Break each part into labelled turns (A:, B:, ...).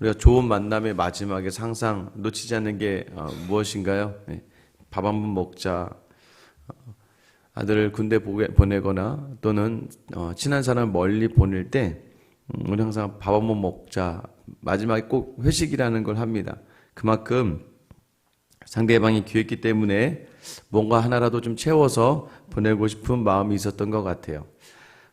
A: 우리가 좋은 만남의 마지막에 항상 놓치지 않는 게 어, 무엇인가요? 네, 밥한 번 먹자. 어, 아들을 군대 보내거나 또는 어, 친한 사람 멀리 보낼 때 음, 우리 항상 밥 한 번 먹자. 마지막에 꼭 회식이라는 걸 합니다. 그만큼 상대방이 귀했기 때문에 뭔가 하나라도 좀 채워서 보내고 싶은 마음이 있었던 것 같아요.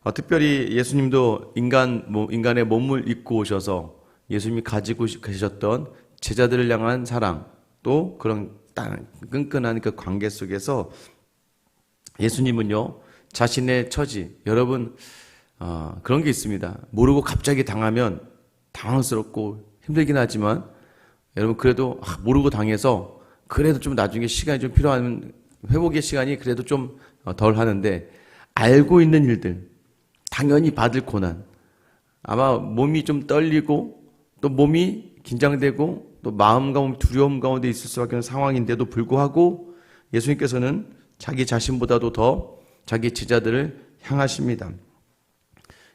A: 어, 특별히 예수님도 인간, 몸- 인간의 몸을 입고 오셔서 예수님이 가지고 계셨던 제자들을 향한 사랑, 또 그런 딱 끈끈한 그 관계 속에서 예수님은요, 자신의 처지, 여러분, 어, 그런 게 있습니다. 모르고 갑자기 당하면 당황스럽고 힘들긴 하지만, 여러분, 그래도 아, 모르고 당해서 그래도 좀 나중에 시간이 좀 필요한 회복의 시간이 그래도 좀 덜 하는데, 알고 있는 일들, 당연히 받을 고난, 아마 몸이 좀 떨리고 또 몸이 긴장되고 또 마음 가운데 두려움 가운데 있을 수밖에 없는 상황인데도 불구하고 예수님께서는 자기 자신보다도 더 자기 제자들을 향하십니다.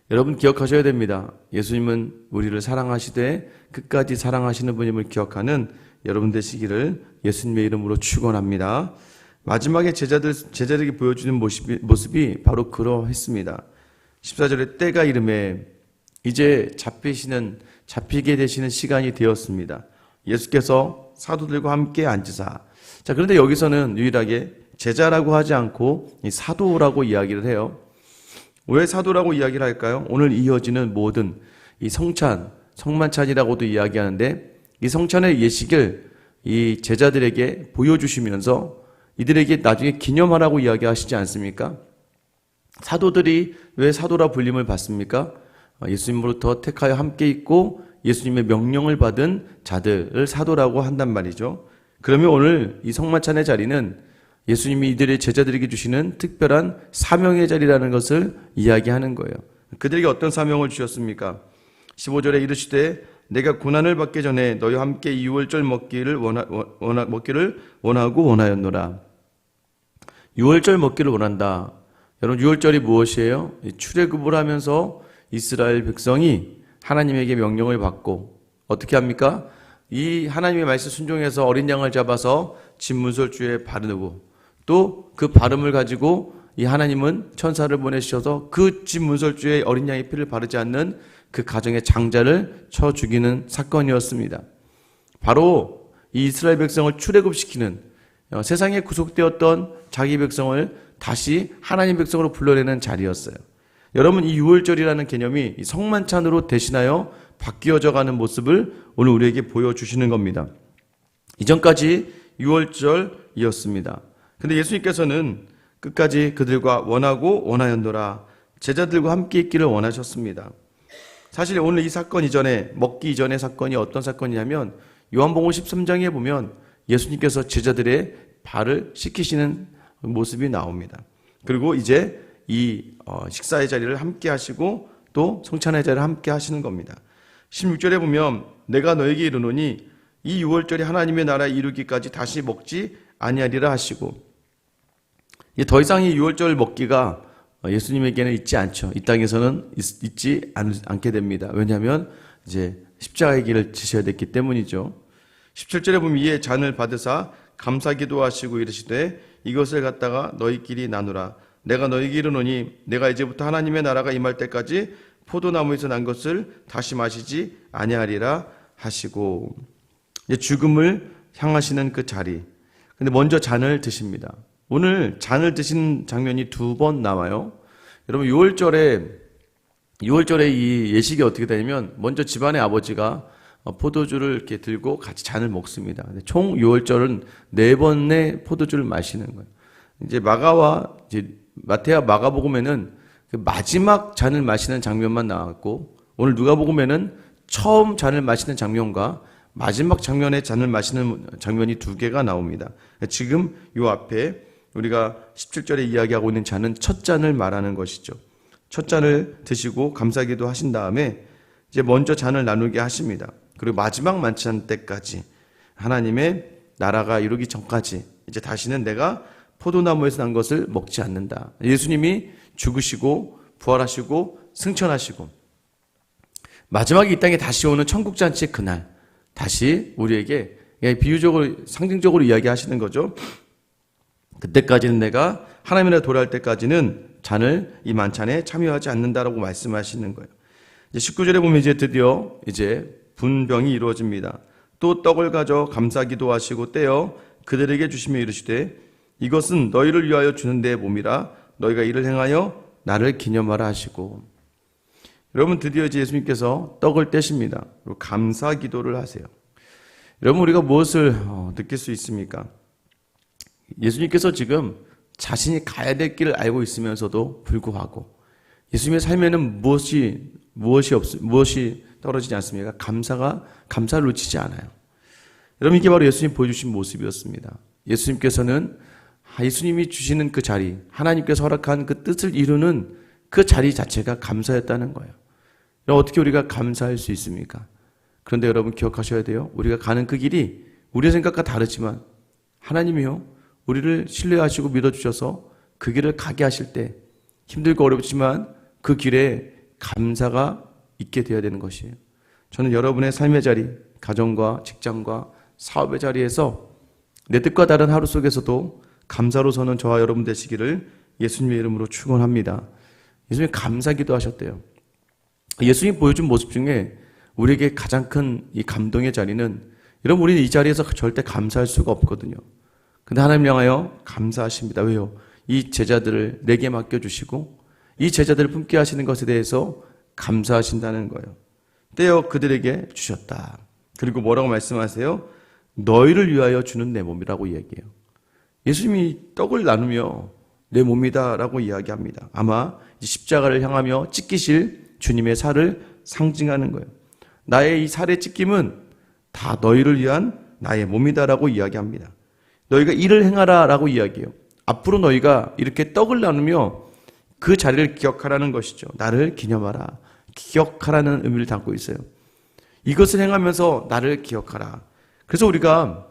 A: 여러분 기억하셔야 됩니다. 예수님은 우리를 사랑하시되 끝까지 사랑하시는 분임을 기억하는 여러분 되시기를 예수님의 이름으로 축원합니다. 마지막에 제자들 제자들에게 보여주는 모습이, 모습이 바로 그러했습니다. 14절에 때가 이름에 이제 잡히시는 잡히게 되시는 시간이 되었습니다. 예수께서 사도들과 함께 앉으사. 자, 그런데 여기서는 유일하게 제자라고 하지 않고 이 사도라고 이야기를 해요. 왜 사도라고 이야기를 할까요? 오늘 이어지는 모든 이 성찬, 성만찬이라고도 이야기하는데 이 성찬의 예식을 이 제자들에게 보여주시면서 이들에게 나중에 기념하라고 이야기하시지 않습니까? 사도들이 왜 사도라 불림을 받습니까? 어, 예수님으로부터 택하여 함께 있고 예수님의 명령을 받은 자들을 사도라고 한단 말이죠. 그러면 오늘 이 성만찬의 자리는 예수님이 이들의 제자들에게 주시는 특별한 사명의 자리라는 것을 이야기하는 거예요. 그들에게 어떤 사명을 주셨습니까? 15절에 이르시되 내가 고난을 받기 전에 너희와 함께 이 유월절 먹기를 원하, 원하, 먹기를 원하고 원하였노라. 유월절 먹기를 원한다. 여러분 유월절이 무엇이에요? 출애굽을 하면서 이스라엘 백성이 하나님에게 명령을 받고 어떻게 합니까? 이 하나님의 말씀 순종해서 어린 양을 잡아서 진문설주에 바르고 또 그 발음을 가지고 이 하나님은 천사를 보내셔서 그 진문설주에 어린 양의 피를 바르지 않는 그 가정의 장자를 쳐 죽이는 사건이었습니다. 바로 이 이스라엘 백성을 출애굽시키는 어, 세상에 구속되었던 자기 백성을 다시 하나님 백성으로 불러내는 자리였어요. 여러분 이 유월절이라는 개념이 이 성만찬으로 대신하여 바뀌어져 가는 모습을 오늘 우리에게 보여주시는 겁니다. 이전까지 유월절이었습니다. 근데 예수님께서는 끝까지 그들과 원하고 원하였노라 제자들과 함께 있기를 원하셨습니다. 사실 오늘 이 사건 이전에 먹기 이전의 사건이 어떤 사건이냐면 요한복음 13장에 보면 예수님께서 제자들의 발을 씻기시는 모습이 나옵니다. 그리고 이제 이 어, 식사의 자리를 함께 하시고 또 성찬의 자리를 함께 하시는 겁니다. 16절에 보면 내가 너에게 이르노니 이 유월절이 하나님의 나라에 이르기까지 다시 먹지 아니하리라 하시고 더 이상 이 유월절 먹기가 예수님에게는 있지 않죠. 이 땅에서는 있, 있지 않, 않게 됩니다. 왜냐하면 이제 십자가의 길을 지셔야 됐기 때문이죠. 17절에 보면 이에 잔을 받으사 감사기도 하시고 이르시되 이것을 갖다가 너희끼리 나누라. 내가 너희에게 이르노니 내가 이제부터 하나님의 나라가 임할 때까지 포도나무에서 난 것을 다시 마시지 아니하리라 하시고 이제 죽음을 향하시는 그 자리. 근데 먼저 잔을 드십니다. 오늘 잔을 드신 장면이 두 번 나와요. 여러분 6월절에 6월절에 이 예식이 어떻게 되냐면 먼저 집안의 아버지가 어, 포도주를 이렇게 들고 같이 잔을 먹습니다. 총 6월절은 네 번의 포도주를 마시는 거예요. 이제 마가와 이제 마태와 마가복음에는 그 마지막 잔을 마시는 장면만 나왔고 오늘 누가복음에는 처음 잔을 마시는 장면과 마지막 장면에 잔을 마시는 장면이 두 개가 나옵니다. 지금 요 앞에 우리가 17절에 이야기하고 있는 잔은 첫 잔을 말하는 것이죠. 첫 잔을 드시고 감사기도 하신 다음에 이제 먼저 잔을 나누게 하십니다. 그리고 마지막 만찬 때까지 하나님의 나라가 이루기 전까지 이제 다시는 내가 포도나무에서 난 것을 먹지 않는다. 예수님이 죽으시고 부활하시고 승천하시고 마지막에 이 땅에 다시 오는 천국 잔치 그날 다시 우리에게 비유적으로 상징적으로 이야기하시는 거죠. 그때까지는 내가 하나님의 돌아올 때까지는 잔을 이 만찬에 참여하지 않는다라고 말씀하시는 거예요. 이제 19절에 보면 이제 드디어 이제 분병이 이루어집니다. 또 떡을 가져 감사기도 하시고 떼어 그들에게 주시며 이르시되 이것은 너희를 위하여 주는 내 몸이라 너희가 이를 행하여 나를 기념하라 하시고 여러분 드디어 예수님께서 떡을 떼십니다. 그리고 감사 기도를 하세요. 여러분 우리가 무엇을 어, 느낄 수 있습니까? 예수님께서 지금 자신이 가야 될 길을 알고 있으면서도 불구하고 예수님의 삶에는 무엇이 무엇이 없 무엇이 떨어지지 않습니까? 감사가 감사를 놓치지 않아요. 여러분 이게 바로 예수님 보여주신 모습이었습니다. 예수님께서는 예수님이 주시는 그 자리, 하나님께서 허락한 그 뜻을 이루는 그 자리 자체가 감사였다는 거예요. 어떻게 우리가 감사할 수 있습니까? 그런데 여러분 기억하셔야 돼요. 우리가 가는 그 길이 우리의 생각과 다르지만 하나님이요. 우리를 신뢰하시고 믿어주셔서 그 길을 가게 하실 때 힘들고 어렵지만 그 길에 감사가 있게 되어야 되는 것이에요. 저는 여러분의 삶의 자리, 가정과 직장과 사업의 자리에서 내 뜻과 다른 하루 속에서도 감사로 서는 저와 여러분 되시기를 예수님의 이름으로 축원합니다. 예수님 감사기도 하셨대요. 예수님 보여준 모습 중에 우리에게 가장 큰 이 감동의 자리는 여러분 우리는 이 자리에서 절대 감사할 수가 없거든요. 근데 하나님 향하여 감사하십니다. 왜요? 이 제자들을 내게 맡겨 주시고 이 제자들을 품게 하시는 것에 대해서 감사하신다는 거예요. 떼어 그들에게 주셨다. 그리고 뭐라고 말씀하세요? 너희를 위하여 주는 내 몸이라고 이야기해요. 예수님이 떡을 나누며 내 몸이다라고 이야기합니다. 아마 십자가를 향하며 찢기실 주님의 살을 상징하는 거예요. 나의 이 살의 찢김은 다 너희를 위한 나의 몸이다라고 이야기합니다. 너희가 일을 행하라라고 이야기해요. 앞으로 너희가 이렇게 떡을 나누며 그 자리를 기억하라는 것이죠. 나를 기념하라. 기억하라는 의미를 담고 있어요. 이것을 행하면서 나를 기억하라. 그래서 우리가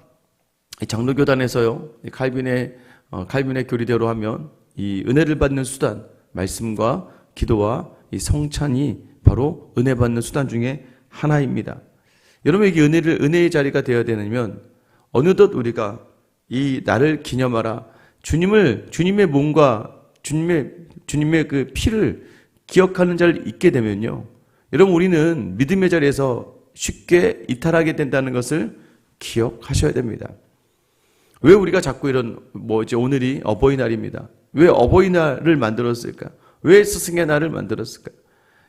A: 장로교단에서요, 칼빈의, 어, 칼빈의 교리대로 하면 이 은혜를 받는 수단, 말씀과 기도와 이 성찬이 바로 은혜 받는 수단 중에 하나입니다. 여러분에게 은혜를, 은혜의 자리가 되어야 되냐면, 어느덧 우리가 이 나를 기념하라. 주님을, 주님의 몸과 주님의, 주님의 그 피를 기억하는 자를 있게 되면요. 여러분, 우리는 믿음의 자리에서 쉽게 이탈하게 된다는 것을 기억하셔야 됩니다. 왜 우리가 자꾸 이런, 뭐 이제 오늘이 어버이날입니다. 왜 어버이날을 만들었을까? 왜 스승의 날을 만들었을까?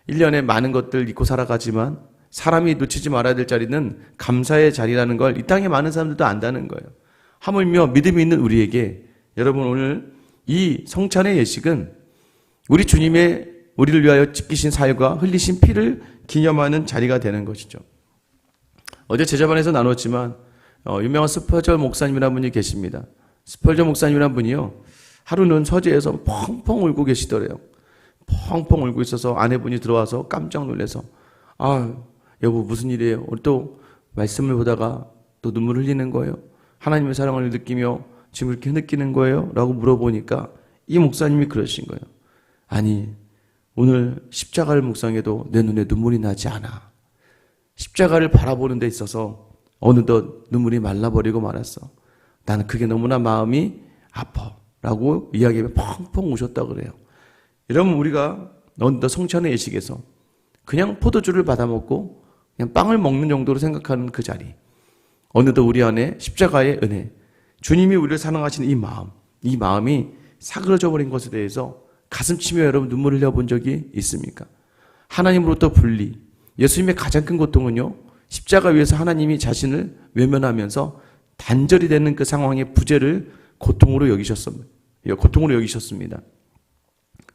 A: 1년에 많은 것들 잊고 살아가지만 사람이 놓치지 말아야 될 자리는 감사의 자리라는 걸 이 땅에 많은 사람들도 안다는 거예요. 하물며 믿음이 있는 우리에게 여러분 오늘 이 성찬의 예식은 우리 주님의 우리를 위하여 지키신 살과 흘리신 피를 기념하는 자리가 되는 것이죠. 어제 제자반에서 나눴지만 어, 유명한 스펄저 목사님이라는 분이 계십니다. 스펄저 목사님이라는 분이요. 하루는 서재에서 펑펑 울고 계시더래요. 펑펑 울고 있어서 아내분이 들어와서 깜짝 놀래서 아 여보 무슨 일이에요? 또 말씀을 보다가 또 눈물 흘리는 거예요. 하나님의 사랑을 느끼며 지금 이렇게 느끼는 거예요? 라고 물어보니까 이 목사님이 그러신 거예요. 아니 오늘 십자가를 묵상해도 내 눈에 눈물이 나지 않아. 십자가를 바라보는 데 있어서 어느덧 눈물이 말라버리고 말았어. 나는 그게 너무나 마음이 아파. 라고 이야기하며 펑펑 우셨다 그래요. 여러분, 우리가 어느덧 성찬의 예식에서 그냥 포도주를 받아먹고 그냥 빵을 먹는 정도로 생각하는 그 자리. 어느덧 우리 안에 십자가의 은혜, 주님이 우리를 사랑하시는 이 마음, 이 마음이 사그러져 버린 것에 대해서 가슴 치며 여러분 눈물 흘려 본 적이 있습니까? 하나님으로부터 분리. 예수님의 가장 큰 고통은요, 십자가 위에서 하나님이 자신을 외면하면서 단절이 되는 그 상황의 부재를 고통으로 여기셨습니다. 고통으로 여기셨습니다.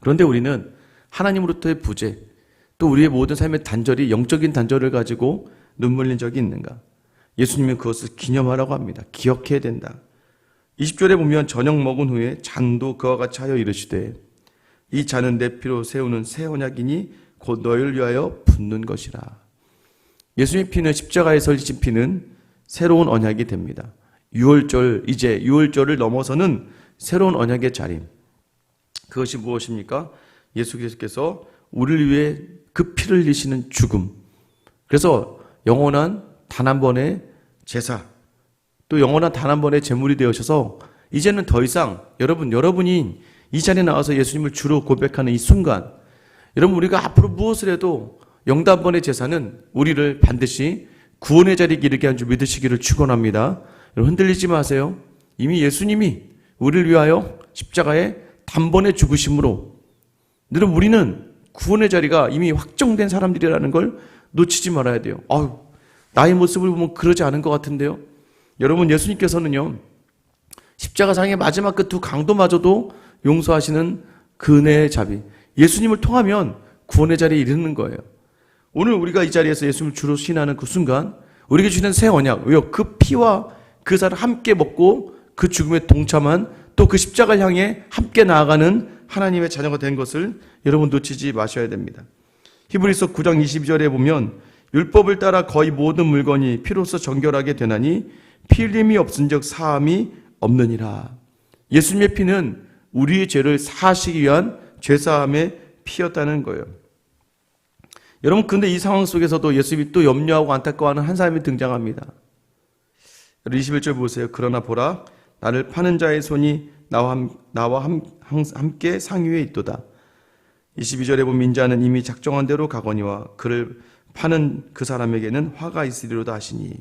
A: 그런데 우리는 하나님으로부터의 부재, 또 우리의 모든 삶의 단절이 영적인 단절을 가지고 눈물 흘린 적이 있는가? 예수님은 그것을 기념하라고 합니다. 기억해야 된다. 20절에 보면 저녁 먹은 후에 잔도 그와 같이 하여 이르시되 이 잔은 내 피로 세우는 새 언약이니 곧 너희를 위하여 붓는 것이라. 예수님 피는 십자가에서 흘리신 피는 새로운 언약이 됩니다. 6월절 이제 6월절을 넘어서는 새로운 언약의 자림. 그것이 무엇입니까? 예수께서 우리를 위해 그 피를 흘리시는 죽음. 그래서 영원한 단 한 번의 제사, 또 영원한 단 한 번의 제물이 되어셔서 이제는 더 이상 여러분, 여러분이 이 자리에 나와서 예수님을 주로 고백하는 이 순간, 여러분, 우리가 앞으로 무엇을 해도 영단 번의 제사는 우리를 반드시 구원의 자리에 이르게 한 줄 믿으시기를 축원합니다. 흔들리지 마세요. 이미 예수님이 우리를 위하여 십자가에 단번에 죽으심으로 여러분 우리는 구원의 자리가 이미 확정된 사람들이라는 걸 놓치지 말아야 돼요. 아유, 나의 모습을 보면 그러지 않은 것 같은데요. 여러분 예수님께서는요 십자가상의 마지막 그 두 강도마저도 용서하시는 그 은혜의 자비. 예수님을 통하면 구원의 자리에 이르는 거예요. 오늘 우리가 이 자리에서 예수님을 주로 신하는 그 순간 우리에게 주는 새 언약. 그 피와 그 살을 함께 먹고 그 죽음에 동참한 또 그 십자가를 향해 함께 나아가는 하나님의 자녀가 된 것을 여러분 놓치지 마셔야 됩니다. 히브리서 9장 22절에 보면 율법을 따라 거의 모든 물건이 피로써 정결하게 되나니 피 흘림이 없은즉 사함이 없느니라. 예수님의 피는 우리의 죄를 사하시기 위한 죄사함의 피였다는 거예요. 여러분 근데 이 상황 속에서도 예수님이 또 염려하고 안타까워하는 한 사람이 등장합니다. 21절 보세요. 그러나 보라 나를 파는 자의 손이 나와, 함, 나와 함, 함께 상위에 있도다. 22절에 보면 인자는 이미 작정한 대로 가거니와 그를 파는 그 사람에게는 화가 있으리로다 하시니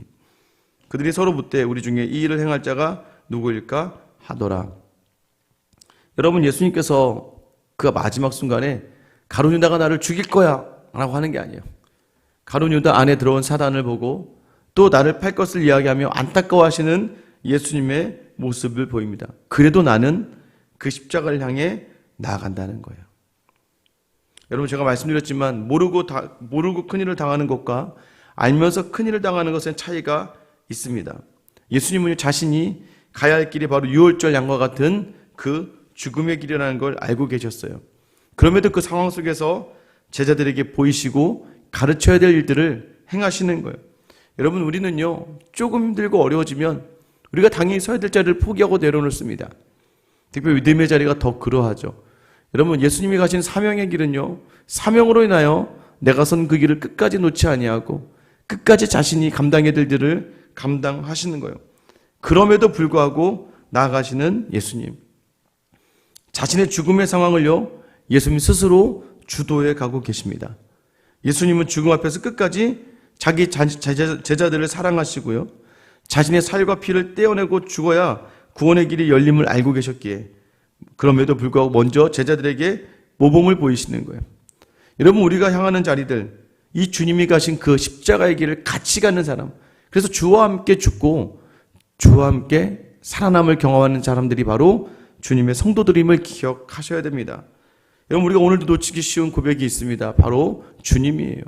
A: 그들이 서로 묻되 우리 중에 이 일을 행할 자가 누구일까 하더라. 여러분 예수님께서 그 마지막 순간에 가룟유다가 나를 죽일 거야 라고 하는 게 아니에요. 가룟 유다 안에 들어온 사단을 보고 또 나를 팔 것을 이야기하며 안타까워하시는 예수님의 모습을 보입니다. 그래도 나는 그 십자가를 향해 나아간다는 거예요. 여러분 제가 말씀드렸지만 모르고 다, 모르고 큰 일을 당하는 것과 알면서 큰 일을 당하는 것은 차이가 있습니다. 예수님은 자신이 가야 할 길이 바로 유월절 양과 같은 그 죽음의 길이라는 걸 알고 계셨어요. 그럼에도 그 상황 속에서 제자들에게 보이시고 가르쳐야 될 일들을 행하시는 거예요. 여러분 우리는요 조금 힘들고 어려워지면 우리가 당연히 서야 될 자리를 포기하고 내려놓습니다. 특별히 믿음의 자리가 더 그러하죠. 여러분 예수님이 가신 사명의 길은요 사명으로 인하여 내가 선 그 길을 끝까지 놓지 아니하고 끝까지 자신이 감당해야 될 일을 감당하시는 거예요. 그럼에도 불구하고 나아가시는 예수님. 자신의 죽음의 상황을요 예수님 스스로 주도해 가고 계십니다. 예수님은 죽음 앞에서 끝까지 자기 제자들을 사랑하시고요. 자신의 살과 피를 떼어내고 죽어야 구원의 길이 열림을 알고 계셨기에 그럼에도 불구하고 먼저 제자들에게 모범을 보이시는 거예요. 여러분 우리가 향하는 자리들 이 주님이 가신 그 십자가의 길을 같이 가는 사람 그래서 주와 함께 죽고 주와 함께 살아남을 경험하는 사람들이 바로 주님의 성도들임을 기억하셔야 됩니다. 여러분 우리가 오늘도 놓치기 쉬운 고백이 있습니다. 바로 주님이에요.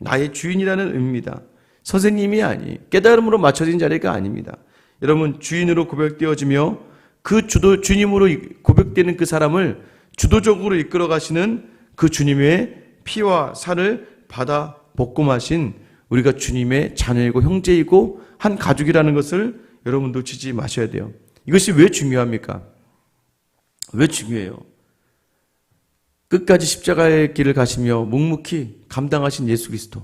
A: 나의 주인이라는 의미입니다. 선생님이 아니 깨달음으로 맞춰진 자리가 아닙니다. 여러분 주인으로 고백되어지며 그 주도 주님으로 고백되는 그 사람을 주도적으로 이끌어 가시는 그 주님의 피와 살을 받아 마신 우리가 주님의 자녀이고 형제이고 한 가족이라는 것을 여러분 놓치지 마셔야 돼요. 이것이 왜 중요합니까? 왜 중요해요? 끝까지 십자가의 길을 가시며 묵묵히 감당하신 예수 그리스도.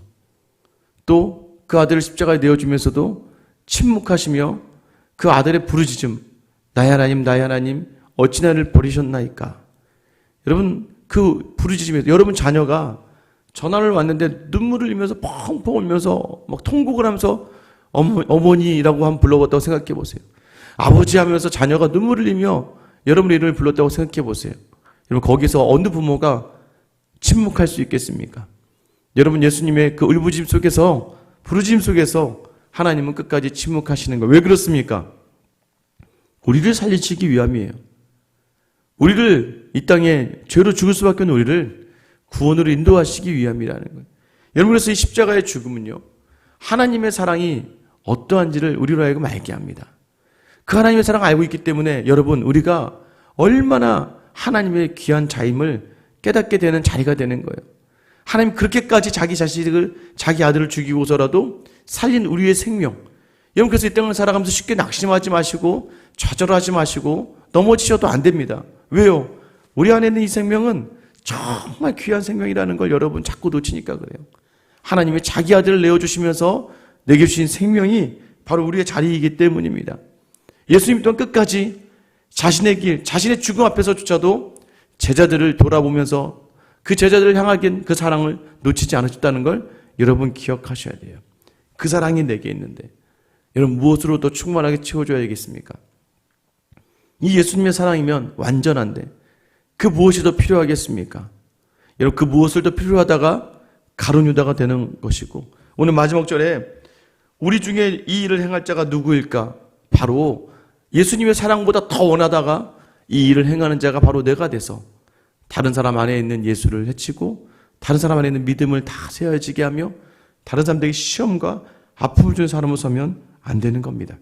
A: 또 그 아들을 십자가에 내어주면서도 침묵하시며 그 아들의 부르짖음, 나의 하나님, 나의 하나님, 어찌 나를 버리셨나이까. 여러분, 그 부르짖음에서 여러분 자녀가 전화를 왔는데 눈물을 흘리면서 펑펑 울면서 막 통곡을 하면서 어머, 어머니라고 한번 불러봤다고 생각해 보세요. 아버지 하면서 자녀가 눈물을 흘리며 여러분의 이름을 불렀다고 생각해 보세요. 여러분 거기서 어느 부모가 침묵할 수 있겠습니까? 여러분 예수님의 그 울부짖음 속에서 부르짖음 속에서 하나님은 끝까지 침묵하시는 거. 왜 그렇습니까? 우리를 살리시기 위함이에요. 우리를 이 땅에 죄로 죽을 수밖에 없는 우리를 구원으로 인도하시기 위함이라는 거예요. 여러분 그래서 이 십자가의 죽음은요. 하나님의 사랑이 어떠한지를 우리로 하여금 알게 합니다. 그 하나님의 사랑을 알고 있기 때문에 여러분 우리가 얼마나 하나님의 귀한 자임을 깨닫게 되는 자리가 되는 거예요. 하나님 그렇게까지 자기 자식을 자기 아들을 죽이고서라도 살린 우리의 생명. 여러분 그래서 이 땅을 살아가면서 쉽게 낙심하지 마시고 좌절하지 마시고 넘어지셔도 안 됩니다. 왜요? 우리 안에 있는 이 생명은 정말 귀한 생명이라는 걸 여러분 자꾸 놓치니까 그래요. 하나님의 자기 아들을 내어주시면서 내게 주신 생명이 바로 우리의 자리이기 때문입니다. 예수님 또한 끝까지 자신의 길, 자신의 죽음 앞에서조차도 제자들을 돌아보면서 그 제자들을 향하긴 그 사랑을 놓치지 않으셨다는 걸 여러분 기억하셔야 돼요. 그 사랑이 내게 있는데 여러분 무엇으로 더 충만하게 채워줘야겠습니까? 이 예수님의 사랑이면 완전한데 그 무엇이 더 필요하겠습니까? 여러분 그 무엇을 더 필요하다가 가론 유다가 되는 것이고 오늘 마지막 절에 우리 중에 이 일을 행할 자가 누구일까? 바로 예수님의 사랑보다 더 원하다가 이 일을 행하는 자가 바로 내가 돼서 다른 사람 안에 있는 예수를 해치고 다른 사람 안에 있는 믿음을 다 세워지게 하며 다른 사람들에게 시험과 아픔을 주는 사람으로 서면 안 되는 겁니다.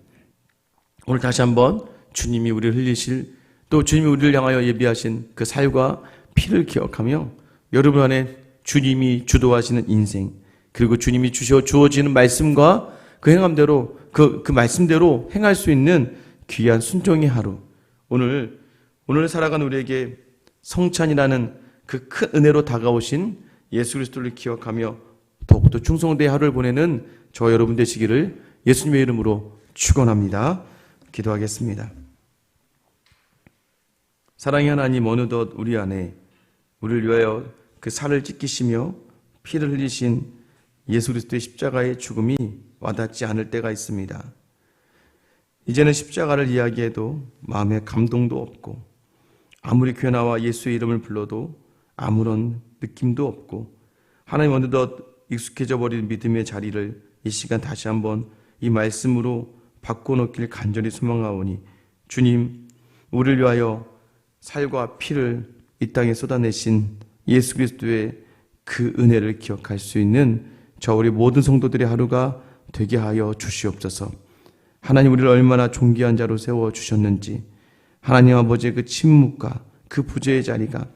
A: 오늘 다시 한번 주님이 우리를 흘리실 또 주님이 우리를 향하여 예비하신 그 살과 피를 기억하며 여러분 안에 주님이 주도하시는 인생 그리고 주님이 주셔 주어지는 말씀과 그 행함대로 그, 그 말씀대로 행할 수 있는 귀한 순종의 하루 오늘 오늘 살아간 우리에게 성찬이라는 그 큰 은혜로 다가오신 예수 그리스도를 기억하며 더욱더 충성된 하루를 보내는 저 여러분 되시기를 예수님의 이름으로 축원합니다. 기도하겠습니다. 사랑의 하나님 어느덧 우리 안에 우리를 위하여 그 살을 찢기시며 피를 흘리신 예수 그리스도의 십자가의 죽음이 와닿지 않을 때가 있습니다. 이제는 십자가를 이야기해도 마음에 감동도 없고 아무리 교나와 예수의 이름을 불러도 아무런 느낌도 없고 하나님 어느덧 익숙해져 버린 믿음의 자리를 이 시간 다시 한번 이 말씀으로 바꿔놓길 간절히 소망하오니 주님 우리를 위하여 살과 피를 이 땅에 쏟아내신 예수 그리스도의 그 은혜를 기억할 수 있는 저 우리 모든 성도들의 하루가 되게 하여 주시옵소서. 하나님 우리를 얼마나 존귀한 자로 세워 주셨는지 하나님 아버지의 그 침묵과 그 부재의 자리가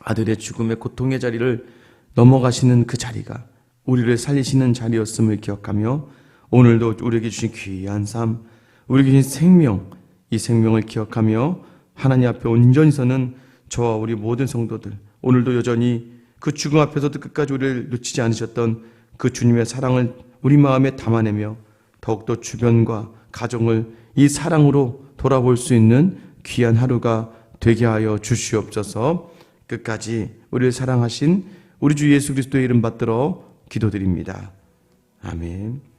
A: 아들의 죽음의 고통의 자리를 넘어가시는 그 자리가 우리를 살리시는 자리였음을 기억하며 오늘도 우리에게 주신 귀한 삶, 우리에게 주신 생명, 이 생명을 기억하며 하나님 앞에 온전히 서는 저와 우리 모든 성도들 오늘도 여전히 그 죽음 앞에서도 끝까지 우리를 놓치지 않으셨던 그 주님의 사랑을 우리 마음에 담아내며 더욱더 주변과 가정을 이 사랑으로 돌아볼 수 있는 귀한 하루가 되게 하여 주시옵소서 끝까지 우리를 사랑하신 우리 주 예수 그리스도의 이름 받들어 기도드립니다. 아멘.